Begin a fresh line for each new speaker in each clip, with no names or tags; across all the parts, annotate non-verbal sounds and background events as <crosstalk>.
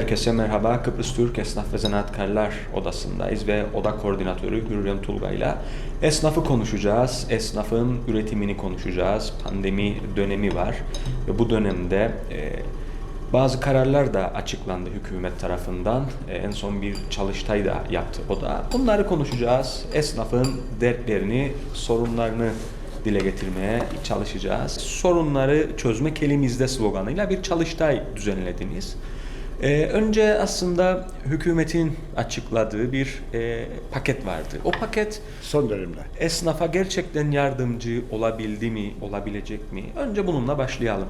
Herkese merhaba. Kıbrıs Türk Esnaf ve Zanaatkarlar Odası'ndayız ve oda koordinatörü Hürrem Tulga ile esnafı konuşacağız. Esnafın üretimini konuşacağız. Pandemi dönemi var ve bu dönemde e, bazı kararlar da açıklandı hükümet tarafından. E, en son bir çalıştay da yaptı o da. Bunları konuşacağız. Esnafın dertlerini, sorunlarını dile getirmeye çalışacağız. Sorunları çözmek elimizde sloganıyla bir çalıştay düzenlediniz. Ee, önce aslında hükümetin açıkladığı bir e, paket vardı. O paket
Son dönemde.
esnafa gerçekten yardımcı olabildi mi, olabilecek mi? Önce bununla başlayalım.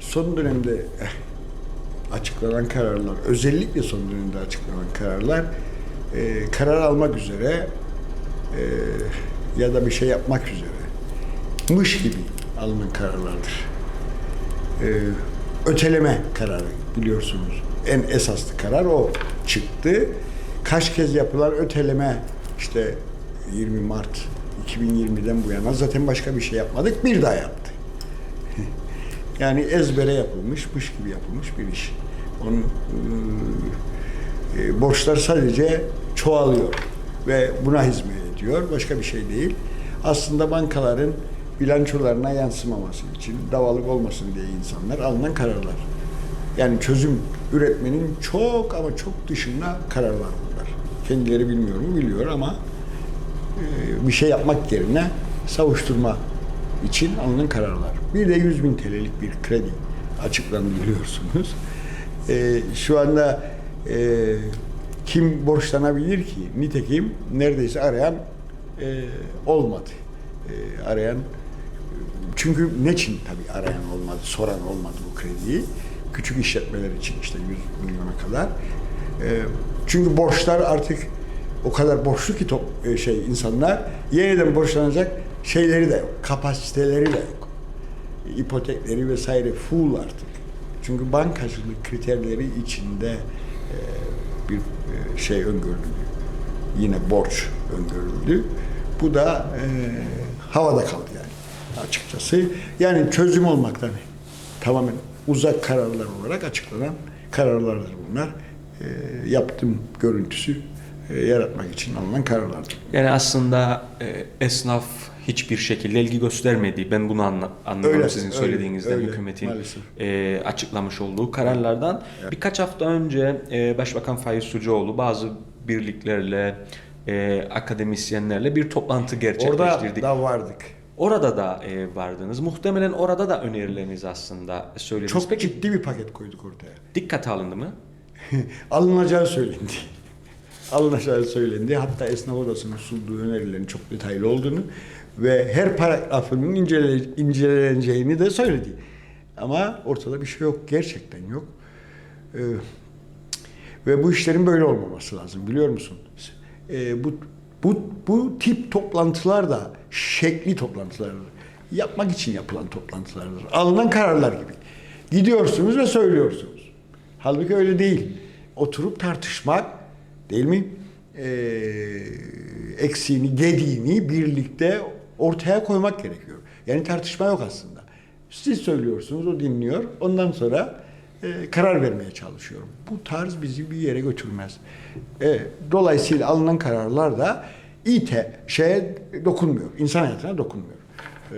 Son dönemde eh, açıklanan kararlar, özellikle son dönemde açıklanan kararlar e, karar almak üzere e, ya da bir şey yapmak üzere mış gibi alınan kararlardır. E, öteleme kararı biliyorsunuz. En esaslı karar o çıktı. Kaç kez yapılan öteleme işte 20 Mart 2020'den bu yana zaten başka bir şey yapmadık. Bir daha yaptı. <laughs> Yani ezbere yapılmış, mış gibi yapılmış bir iş. Onun e, borçlar sadece çoğalıyor ve buna hizmet ediyor. Başka bir şey değil. Aslında bankaların bilançolarına yansımaması için, davalık olmasın diye insanlar alınan kararlar. Yani çözüm üretmenin çok ama çok dışında kararlar bunlar. Kendileri bilmiyor mu? Biliyor ama e, bir şey yapmak yerine savuşturma için alınan kararlar. Bir de 100 bin TL'lik bir kredi açıklandı biliyorsunuz. E, şu anda e, kim borçlanabilir ki? Nitekim neredeyse arayan olmadı. E, arayan çünkü ne için tabii arayan olmadı, soran olmadı bu krediyi? Küçük işletmeler için işte 100 milyona kadar. E, çünkü borçlar artık o kadar borçlu ki top, e, şey insanlar yeniden borçlanacak şeyleri de yok, kapasiteleri de yok. İpotekleri vesaire full artık. Çünkü bankacılık kriterleri içinde e, bir e, şey öngörüldü. Yine borç öngörüldü. Bu da havada kaldı açıkçası. Yani çözüm olmaktan tamamen uzak kararlar olarak açıklanan kararlardır bunlar. E, yaptım görüntüsü e, yaratmak için alınan kararlardır.
Yani aslında e, esnaf hiçbir şekilde ilgi göstermedi. Ben bunu anla, anlıyorum
Öyle,
sizin
öyle,
söylediğinizden
öyle,
hükümetin
maalesef.
e, açıklamış olduğu kararlardan. Birkaç hafta önce e, Başbakan Faiz Sucuoğlu bazı birliklerle, e, akademisyenlerle bir toplantı
Orada
gerçekleştirdik.
da vardık.
Orada da e, vardınız. Muhtemelen orada da önerileriniz aslında söylediniz.
Çok
Peki
ciddi bir paket koyduk ortaya.
dikkate alındı mı? <laughs>
alınacağı söylendi. alınacağı söylendi. Hatta esnaf odasının sunduğu önerilerin çok detaylı olduğunu ve her paragrafının incele, inceleneceğini de söyledi. Ama ortada bir şey yok. Gerçekten yok. Ee, ve bu işlerin böyle olmaması lazım biliyor musun? Ee, bu, bu, bu tip toplantılar da şekli toplantılardır. Yapmak için yapılan toplantılardır. Alınan kararlar gibi. Gidiyorsunuz ve söylüyorsunuz. Halbuki öyle değil. Oturup tartışmak değil mi? Ee, eksiğini, gediğini birlikte ortaya koymak gerekiyor. Yani tartışma yok aslında. Siz söylüyorsunuz, o dinliyor. Ondan sonra e, karar vermeye çalışıyorum. Bu tarz bizi bir yere götürmez. E, dolayısıyla alınan kararlar da ite şeye dokunmuyor. İnsan hayatına dokunmuyor. E,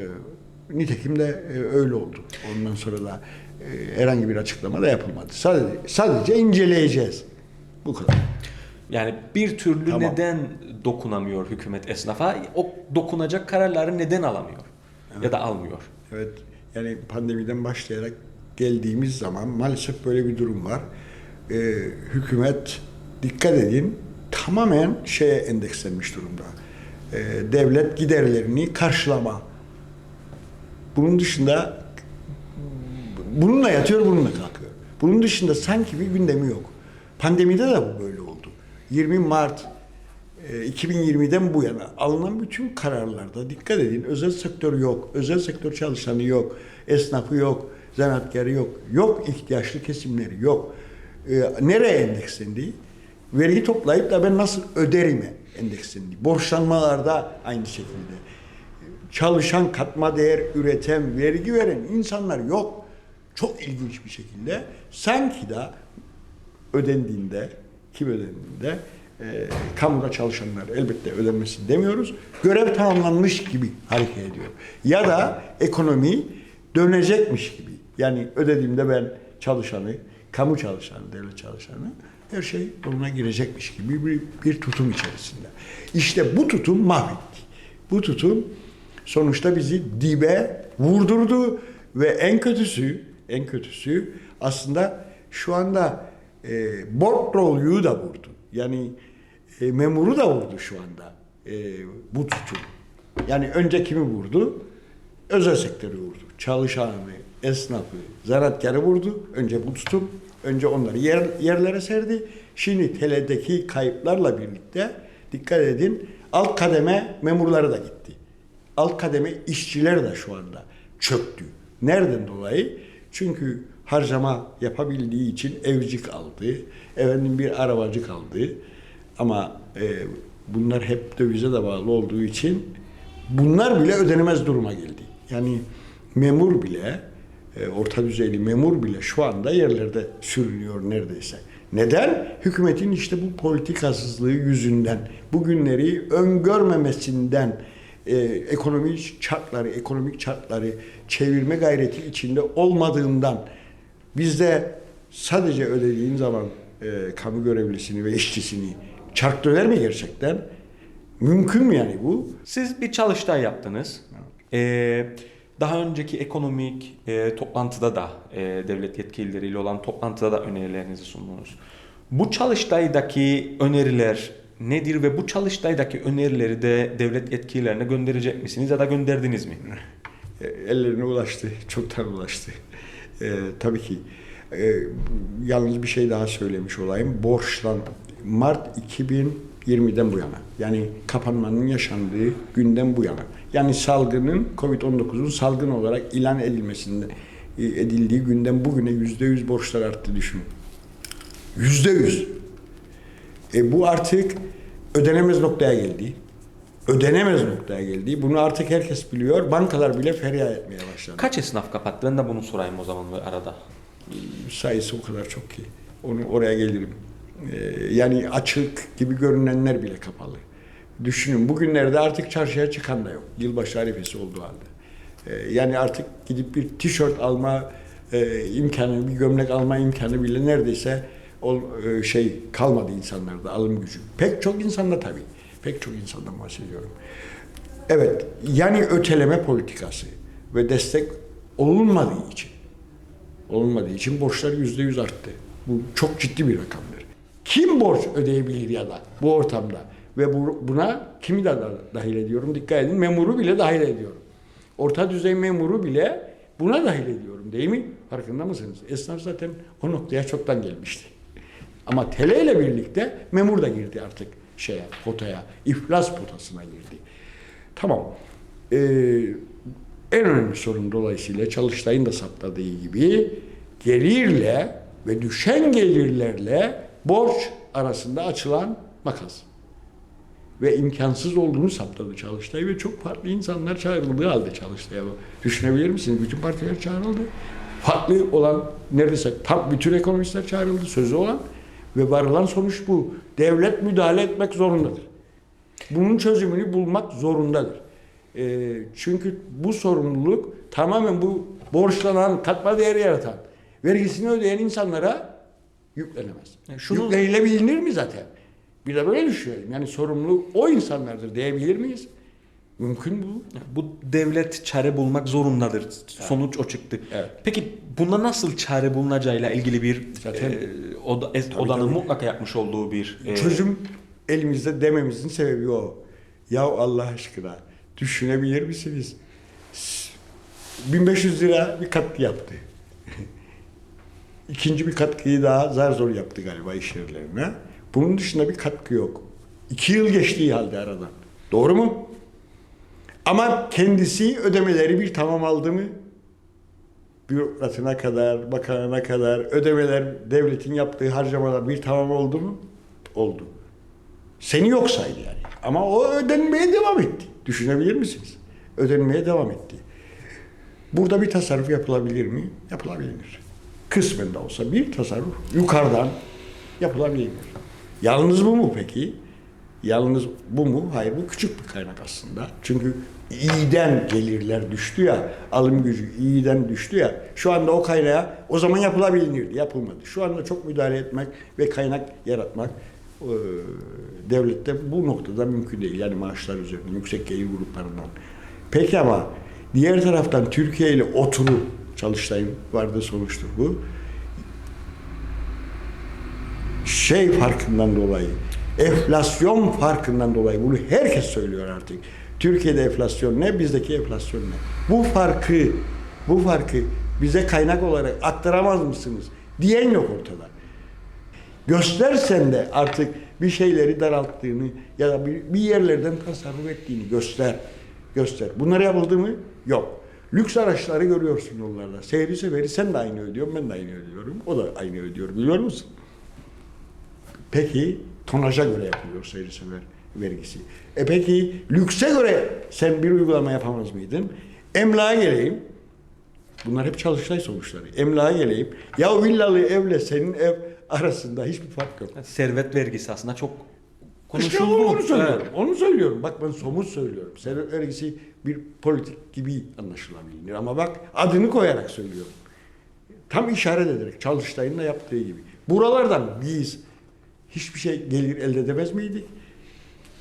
nitekim de e, öyle oldu. Ondan sonra da e, herhangi bir açıklama da yapılmadı. Sadece sadece inceleyeceğiz. Bu kadar.
Yani bir türlü
Tamam.
neden dokunamıyor hükümet esnafa? O dokunacak kararları neden alamıyor? Ya da almıyor?
Evet. Yani pandemiden başlayarak geldiğimiz zaman maalesef böyle bir durum var. Ee, hükümet dikkat edin tamamen şeye endekslenmiş durumda. Ee, devlet giderlerini karşılama. Bunun dışında bununla yatıyor, bununla kalkıyor. Bunun dışında sanki bir gündemi yok. Pandemide de bu böyle oldu. 20 Mart e, 2020'den bu yana alınan bütün kararlarda dikkat edin özel sektör yok, özel sektör çalışanı yok, esnafı yok, zanaatkarı yok, yok ihtiyaçlı kesimleri yok. E, nereye endekslendi? Vergi toplayıp da ben nasıl öderime endekslendi. Borçlanmalarda aynı şekilde. Çalışan, katma değer üreten, vergi veren insanlar yok. Çok ilginç bir şekilde sanki da ödendiğinde, kim ödendiğinde e, kamuda çalışanlar elbette ödenmesi demiyoruz. Görev tamamlanmış gibi hareket ediyor. Ya da ekonomi dönecekmiş gibi. Yani ödediğimde ben çalışanı, kamu çalışanı, devlet çalışanı her şey yoluna girecekmiş gibi bir, bir tutum içerisinde. İşte bu tutum mahvetti. Bu tutum sonuçta bizi dibe vurdurdu ve en kötüsü, en kötüsü aslında şu anda e, bordroyu da vurdu. Yani e, memuru da vurdu şu anda e, bu tutum. Yani önce kimi vurdu? Özel sektörü vurdu. Çalışanı, esnafı, zanaatkarı vurdu. Önce bu tutum, önce onları yer, yerlere serdi. Şimdi teledeki kayıplarla birlikte dikkat edin alt kademe memurları da gitti. Alt kademe işçiler de şu anda çöktü. Nereden dolayı? Çünkü harcama yapabildiği için evcik aldı. Efendim bir arabacık aldı. Ama e, bunlar hep dövize de bağlı olduğu için bunlar bile ödenemez duruma geldi. Yani memur bile, e, orta düzeyli memur bile şu anda yerlerde sürünüyor neredeyse. Neden? Hükümetin işte bu politikasızlığı yüzünden, bugünleri öngörmemesinden, e, ekonomik şartları, ekonomik şartları çevirme gayreti içinde olmadığından bizde sadece ödediğin zaman e, kamu görevlisini ve işçisini çark döner mi gerçekten? Mümkün mü yani bu?
Siz bir çalıştay yaptınız. Ee, daha önceki ekonomik e, toplantıda da e, devlet yetkilileriyle olan toplantıda da önerilerinizi sundunuz. Bu çalıştaydaki öneriler nedir ve bu çalıştaydaki önerileri de devlet yetkililerine gönderecek misiniz ya da gönderdiniz mi?
E, ellerine ulaştı, <laughs> çoktan ulaştı. E, tabii ki. E, yalnız bir şey daha söylemiş olayım. Borçlan Mart 2020'den bu yana. Yani kapanmanın yaşandığı günden bu yana. Yani salgının Covid-19'un salgın olarak ilan edilmesinde e, edildiği günden bugüne yüzde yüz borçlar arttı düşünün. Yüzde yüz. E, bu artık ödenemez noktaya geldi. Ödenemez noktaya geldi. Bunu artık herkes biliyor. Bankalar bile feryat etmeye başladı.
Kaç esnaf kapattı? Ben de bunu sorayım o zaman arada.
sayısı o kadar çok ki. Onu oraya gelirim. Ee, yani açık gibi görünenler bile kapalı. Düşünün bugünlerde artık çarşıya çıkan da yok. Yılbaşı arifesi olduğu halde. Ee, yani artık gidip bir tişört alma e, imkanı, bir gömlek alma imkanı bile neredeyse e, şey kalmadı insanlarda alım gücü. Pek çok insanda tabii. Pek çok insandan bahsediyorum. Evet, yani öteleme politikası ve destek olunmadığı için olmadığı için borçlar yüzde yüz arttı. Bu çok ciddi bir rakamdır. Kim borç ödeyebilir ya da bu ortamda? Ve bu, buna kimi de da- dahil ediyorum? Dikkat edin memuru bile dahil ediyorum. Orta düzey memuru bile buna dahil ediyorum değil mi? Farkında mısınız? Esnaf zaten o noktaya çoktan gelmişti. Ama tele ile birlikte memur da girdi artık şeye, potaya, iflas potasına girdi. Tamam. Ee, en önemli sorun dolayısıyla Çalıştay'ın da saptadığı gibi gelirle ve düşen gelirlerle borç arasında açılan makas. Ve imkansız olduğunu saptadı Çalıştay ve çok farklı insanlar çağrıldığı halde Çalıştay'a. Düşünebilir misiniz? Bütün partiler çağrıldı. Farklı olan neredeyse tam bütün ekonomistler çağrıldı sözü olan ve varılan sonuç bu. Devlet müdahale etmek zorundadır. Bunun çözümünü bulmak zorundadır. Ee, çünkü bu sorumluluk tamamen bu borçlanan, katma değeri yaratan, vergisini ödeyen insanlara yüklenemez.
Yani şunu-
Yüklenilebilir mi zaten? Bir de böyle düşünelim. Yani sorumlu o insanlardır diyebilir miyiz? Mümkün bu.
Bu devlet çare bulmak zorundadır. Sonuç o çıktı.
Evet.
Peki buna nasıl çare bulunacağıyla ilgili bir
Zaten-
e, oda, es-
Tabii,
odanın
tabii.
mutlaka yapmış olduğu bir e,
Çözüm elimizde dememizin sebebi o. Ya Allah aşkına düşünebilir misiniz? 1500 lira bir katkı yaptı. İkinci bir katkıyı daha zar zor yaptı galiba iş yerlerine. Bunun dışında bir katkı yok. İki yıl geçtiği halde aradan. Doğru mu? Ama kendisi ödemeleri bir tamam aldı mı? Bürokratına kadar, bakanına kadar ödemeler, devletin yaptığı harcamalar bir tamam oldu mu? Oldu. Seni yok saydı yani. Ama o ödenmeye devam etti. Düşünebilir misiniz? Ödenmeye devam etti. Burada bir tasarruf yapılabilir mi? Yapılabilir. Kısmen de olsa bir tasarruf yukarıdan yapılabilir. Yalnız bu mu peki? Yalnız bu mu? Hayır bu küçük bir kaynak aslında. Çünkü iyiden gelirler düştü ya, alım gücü iyiden düştü ya. Şu anda o kaynağa o zaman yapılabilirdi, yapılmadı. Şu anda çok müdahale etmek ve kaynak yaratmak e, devlette bu noktada mümkün değil. Yani maaşlar üzerinden, yüksek gelir gruplarından. Peki ama diğer taraftan Türkiye ile oturup Çalıştay'ın vardığı sonuçtur bu. Şey farkından dolayı, enflasyon farkından dolayı bunu herkes söylüyor artık. Türkiye'de enflasyon ne, bizdeki enflasyon ne? Bu farkı, bu farkı bize kaynak olarak aktaramaz mısınız? Diyen yok ortada. Göstersen de artık bir şeyleri daralttığını ya da bir yerlerden tasarruf ettiğini göster. Göster. Bunlar yapıldı mı? Yok. Lüks araçları görüyorsun yollarda. Seyri seferi sen de aynı ödüyorsun, ben de aynı ödüyorum. O da aynı ödüyor biliyor musun? Peki tonaja göre yapılıyor seyri sefer vergisi. E peki lükse göre sen bir uygulama yapamaz mıydın? Emlağa geleyim. Bunlar hep çalıştay sonuçları. Emlağa geleyim. Ya villalı evle senin ev arasında hiçbir fark yok.
Servet vergisi aslında çok
İşte onu söylüyorum.
Evet.
Onu söylüyorum. Bak ben somut söylüyorum. Servet vergisi bir politik gibi anlaşılabilir. Ama bak adını koyarak söylüyorum. Tam işaret ederek Çalıştay'ın da yaptığı gibi. Buralardan biz hiçbir şey gelir elde edemez miydik?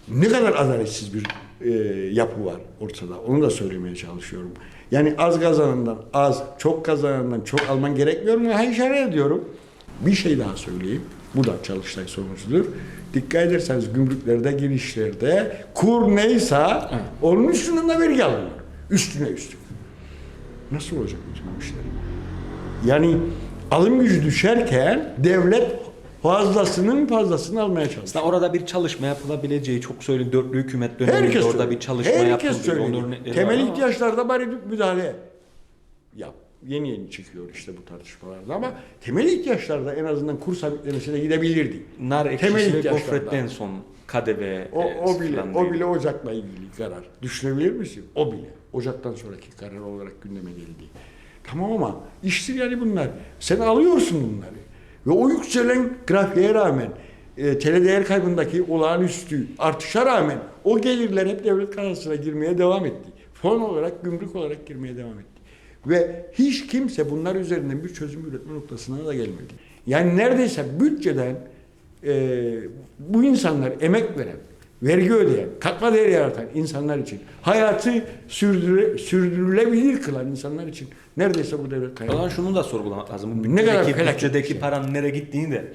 Ne kadar adaletsiz bir e, yapı var ortada. Onu da söylemeye çalışıyorum. Yani az kazanandan az, çok kazanandan çok alman gerekmiyor mu? Ha işaret ediyorum. Bir şey daha söyleyeyim. Bu da Çalıştay sonucudur. Dikkat ederseniz gümrüklerde, girişlerde kur neyse onun üstünden de vergi alınıyor. Üstüne üstüne. Nasıl olacak bu işler? Yani alım gücü düşerken devlet fazlasının fazlasını almaya çalışıyor.
Aslında orada bir çalışma yapılabileceği çok söyledi. Dörtlü hükümet döneminde
Herkes
orada
söylüyor.
bir çalışma
Herkes
yapıldı.
söylüyor.
Onun örnekleri
Temel ihtiyaçlarda bari müdahale yap. Yeni yeni çıkıyor işte bu tartışmalarda ama temel ihtiyaçlarda en azından kur sabitlemesine gidebilirdik.
Nar ekşisi ve gofretten son KDV
O,
e,
o bile o bile Ocak'la ilgili karar. Düşünebilir misin? O bile. Ocak'tan sonraki karar olarak gündeme geldi. Tamam ama iştir yani bunlar. Sen alıyorsun bunları. Ve o yükselen grafiğe rağmen e, tele değer kaybındaki olağanüstü artışa rağmen o gelirler hep devlet kasasına girmeye devam etti. Fon olarak, gümrük olarak girmeye devam etti. Ve hiç kimse bunlar üzerinden bir çözüm üretme noktasına da gelmedi. Yani neredeyse bütçeden e, bu insanlar emek veren, vergi ödeyen, katma değer yaratan insanlar için, hayatı sürdüre, sürdürülebilir kılan insanlar için neredeyse bu devlet kaynağı.
zaman şunu da sorgulamak lazım. Bu
Ne kadar
bütçedeki, bütçedeki
şey.
paranın nereye gittiğini de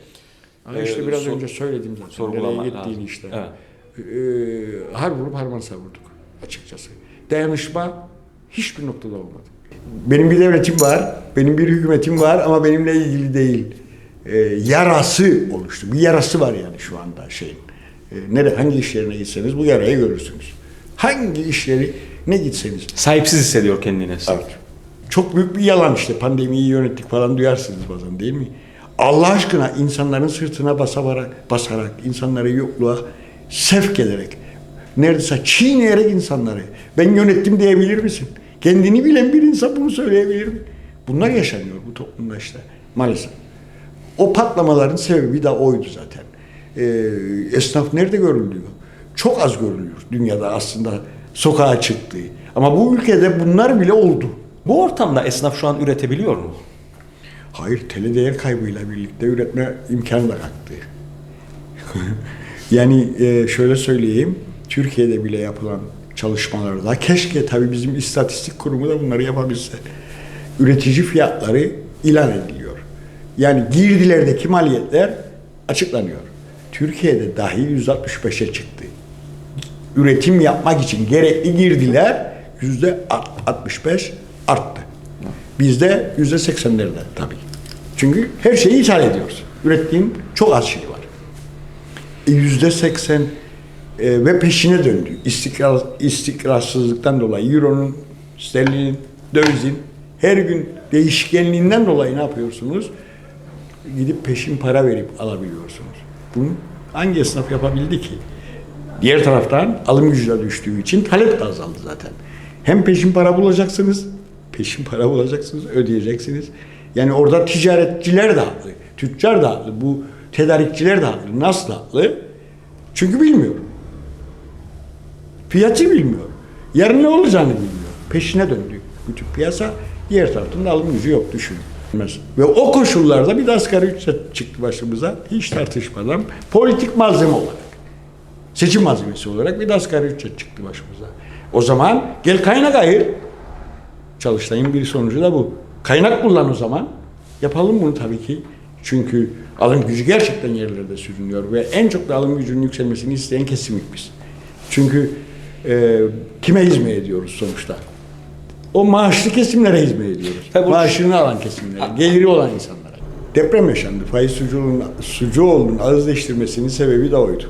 Ama işte
e,
biraz
sor-
önce söyledim zaten.
sorgulamak
Nereye gittiğini
lazım.
işte.
Evet.
Ee, har vurup harman savurduk açıkçası. Dayanışma hiçbir noktada olmadı. Benim bir devletim var, benim bir hükümetim var ama benimle ilgili değil. Ee, yarası oluştu. Bir yarası var yani şu anda şeyin. Ee, nere, hangi iş yerine gitseniz bu yarayı görürsünüz. Hangi işleri ne gitseniz.
sahipsiz hissediyor kendini.
Evet. Çok büyük bir yalan işte pandemiyi yönettik falan duyarsınız bazen değil mi? Allah aşkına insanların sırtına basarak, basarak insanları yokluğa sevk ederek, neredeyse çiğneyerek insanları ben yönettim diyebilir misin? Kendini bilen bir insan bunu söyleyebilir mi? Bunlar yaşanıyor bu toplumda işte maalesef. O patlamaların sebebi de oydu zaten. Ee, esnaf nerede görülüyor? Çok az görülüyor dünyada aslında sokağa çıktığı. Ama bu ülkede bunlar bile oldu.
Bu ortamda esnaf şu an üretebiliyor mu?
Hayır, tele değer kaybıyla birlikte üretme imkanı da kalktı. <laughs> yani e, şöyle söyleyeyim, Türkiye'de bile yapılan çalışmalarda keşke tabii bizim istatistik kurumu da bunları yapabilse. Üretici fiyatları ilan ediliyor. Yani girdilerdeki maliyetler açıklanıyor. Türkiye'de dahi 165'e çıktı. Üretim yapmak için gerekli girdiler yüzde 65 arttı. Bizde yüzde 80'lerde tabii. Çünkü her şeyi ithal ediyoruz. Ürettiğin çok az şey var. E, Yüzde 80 e, ve peşine döndü. İstikrar, istikrarsızlıktan dolayı Euro'nun, sterlinin, dövizin her gün değişkenliğinden dolayı ne yapıyorsunuz? Gidip peşin para verip alabiliyorsunuz. Bunu hangi esnaf yapabildi ki? Diğer taraftan alım gücü de düştüğü için talep de azaldı zaten. Hem peşin para bulacaksınız, peşin para bulacaksınız, ödeyeceksiniz. Yani orada ticaretçiler de haklı, tüccar da haklı. Bu Tedarikçiler de haklı. Nasıl haklı? Çünkü bilmiyor. Fiyatı bilmiyor. Yarın ne olacağını bilmiyor. Peşine döndü. Bütün piyasa diğer tarafında alım gücü yok düşün. Ve o koşullarda bir de asgari ücret çıktı başımıza. Hiç tartışmadan politik malzeme olarak. Seçim malzemesi olarak bir de asgari ücret çıktı başımıza. O zaman gel kaynak ayır. Çalıştay'ın bir sonucu da bu. Kaynak kullan o zaman. Yapalım bunu tabii ki. Çünkü alım gücü gerçekten yerlerde sürünüyor ve en çok da alım gücünün yükselmesini isteyen kesimlik biz. Çünkü e, kime hizmet ediyoruz sonuçta? O maaşlı kesimlere hizmet ediyoruz.
Tabii bu-
Maaşını alan kesimlere, geliri olan insanlara. Deprem yaşandı. Faiz sucuğunun, Sucuoğlu'nun ağız değiştirmesinin sebebi de oydu.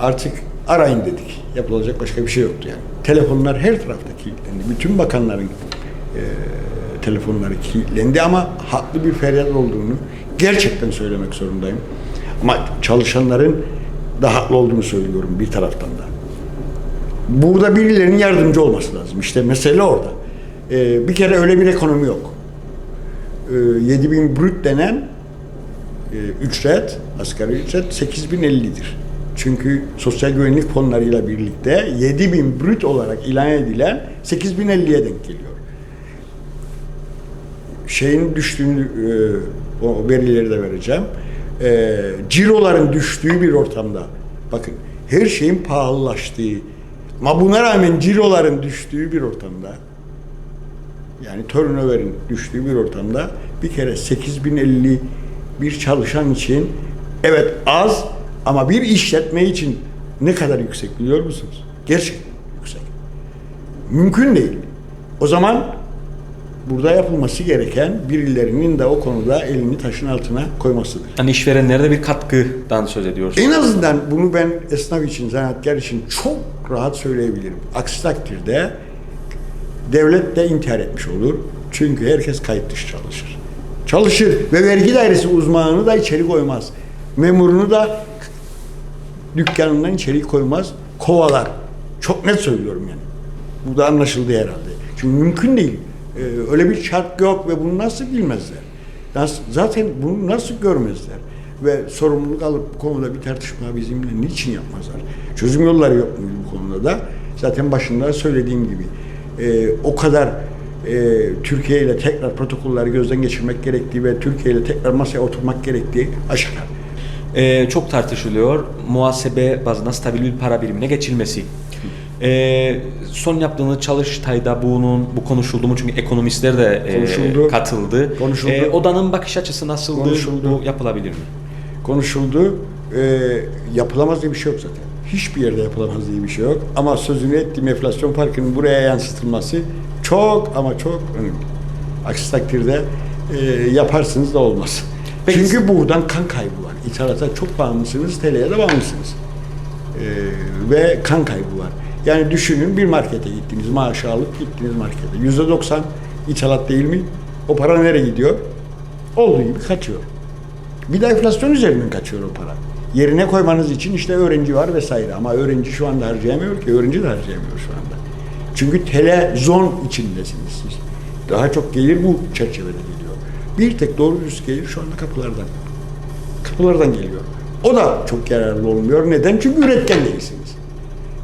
Artık arayın dedik. Yapılacak başka bir şey yoktu yani. Telefonlar her tarafta kilitlendi. Bütün bakanların e, telefonları kilitlendi ama haklı bir feryat olduğunu gerçekten söylemek zorundayım. Ama çalışanların da haklı olduğunu söylüyorum bir taraftan da. Burada birilerinin yardımcı olması lazım. İşte mesele orada. E, bir kere öyle bir ekonomi yok. E, 7000 brüt denen e, ücret, asgari ücret 8050'dir. Çünkü sosyal güvenlik fonlarıyla birlikte 7000 brüt olarak ilan edilen 8050'ye denk geliyor. Şeyin düştüğünü, e, o verileri de vereceğim. E, ciroların düştüğü bir ortamda, bakın her şeyin pahalılaştığı, ama buna rağmen ciroların düştüğü bir ortamda, yani turnover'in düştüğü bir ortamda bir kere 8050 bir çalışan için evet az ama bir işletme için ne kadar yüksek biliyor musunuz? Gerçekten yüksek. Mümkün değil. O zaman burada yapılması gereken birilerinin de o konuda elini taşın altına koymasıdır.
Hani işverenlere de bir katkıdan söz ediyoruz.
En azından bunu ben esnaf için, zanaatkar için çok rahat söyleyebilirim. Aksi takdirde devlet de intihar etmiş olur. Çünkü herkes kayıt dışı çalışır. Çalışır ve vergi dairesi uzmanını da içeri koymaz. Memurunu da dükkanından içeri koymaz, kovalar. Çok net söylüyorum yani. Bu da anlaşıldı herhalde. Çünkü mümkün değil. Ee, öyle bir şart yok ve bunu nasıl bilmezler? Nasıl, zaten bunu nasıl görmezler? Ve sorumluluk alıp bu konuda bir tartışma bizimle niçin yapmazlar? Çözüm yolları yok mu bu konuda da? Zaten başında söylediğim gibi e, o kadar e, Türkiye ile tekrar protokolleri gözden geçirmek gerektiği ve Türkiye ile tekrar masaya oturmak gerektiği aşikar.
Ee, çok tartışılıyor. Muhasebe bazında stabil bir para birimine geçilmesi. Ee, son yaptığınız çalıştayda bunun bu konuşuldu mu? Çünkü ekonomistler de e,
Konuşuldu.
katıldı.
Konuşuldu.
Ee, odanın bakış açısı nasıldı?
Konuşuldu.
Bu yapılabilir mi?
Konuşuldu. Ee, yapılamaz diye bir şey yok zaten. Hiçbir yerde yapılamaz diye bir şey yok. Ama sözünü ettiğim enflasyon farkının buraya yansıtılması çok ama çok önemli. Aksi takdirde e, yaparsınız da olmaz.
Peki-
Çünkü buradan kan kaybı var. İthalata çok bağımlısınız, TL'ye de bağımlısınız. Ee, ve kan kaybı var. Yani düşünün bir markete gittiniz, maaşı alıp gittiniz markete. Yüzde doksan ithalat değil mi? O para nereye gidiyor? Olduğu gibi kaçıyor. Bir de enflasyon üzerinden kaçıyor o para. Yerine koymanız için işte öğrenci var vesaire. Ama öğrenci şu anda harcayamıyor ki. Öğrenci de harcayamıyor şu anda. Çünkü telezon içindesiniz siz. Daha çok gelir bu çerçevede geliyor. Bir tek doğru düz gelir şu anda kapılardan. Kapılardan geliyor. O da çok yararlı olmuyor. Neden? Çünkü üretken değilsiniz.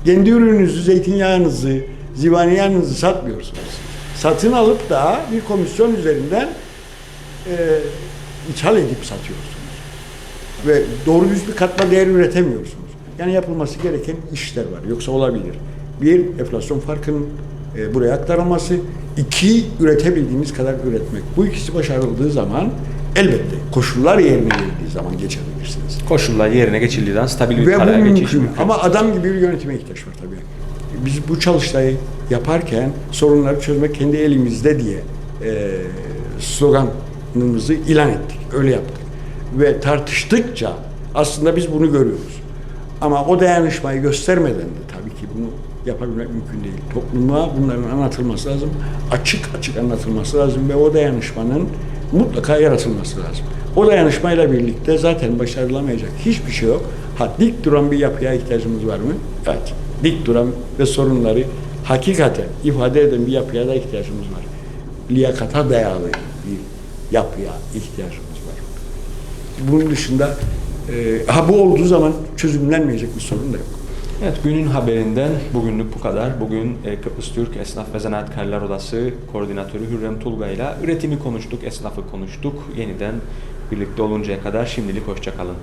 Kendi ürününüzü, zeytinyağınızı, zivaniyağınızı satmıyorsunuz. Satın alıp da bir komisyon üzerinden e, ithal edip satıyorsunuz. Ve doğru düz bir katma değer üretemiyorsunuz. Yani yapılması gereken işler var. Yoksa olabilir. Bir, enflasyon farkının e, buraya aktarılması. iki üretebildiğiniz kadar üretmek. Bu ikisi başarıldığı zaman elbette koşullar yerine geldiği zaman geçebilirsiniz.
Koşullar yerine geçildiğinden stabil bir
Ve bu
paraya geçiş
mümkün.
mümkün.
Ama adam gibi bir yönetime ihtiyaç var tabii. Biz bu çalıştayı yaparken sorunları çözmek kendi elimizde diye e, sloganımızı ilan ettik. Öyle yaptık. Ve tartıştıkça aslında biz bunu görüyoruz. Ama o dayanışmayı göstermeden de tabii ki bunu yapabilmek mümkün değil. Topluma bunların anlatılması lazım. Açık açık anlatılması lazım ve o dayanışmanın mutlaka yaratılması lazım. O dayanışmayla birlikte zaten başarılamayacak hiçbir şey yok. Ha dik duran bir yapıya ihtiyacımız var mı? Evet. Dik duran ve sorunları hakikaten ifade eden bir yapıya da ihtiyacımız var. Liyakata dayalı bir yapıya var. Bunun dışında E, ha bu olduğu zaman çözümlenmeyecek bir sorun da yok.
Evet günün haberinden bugünlük bu kadar. Bugün e, Kıbrıs Türk Esnaf ve Zanaatkarlar Odası Koordinatörü Hürrem Tulga ile üretimi konuştuk, esnafı konuştuk. Yeniden birlikte oluncaya kadar şimdilik hoşçakalın.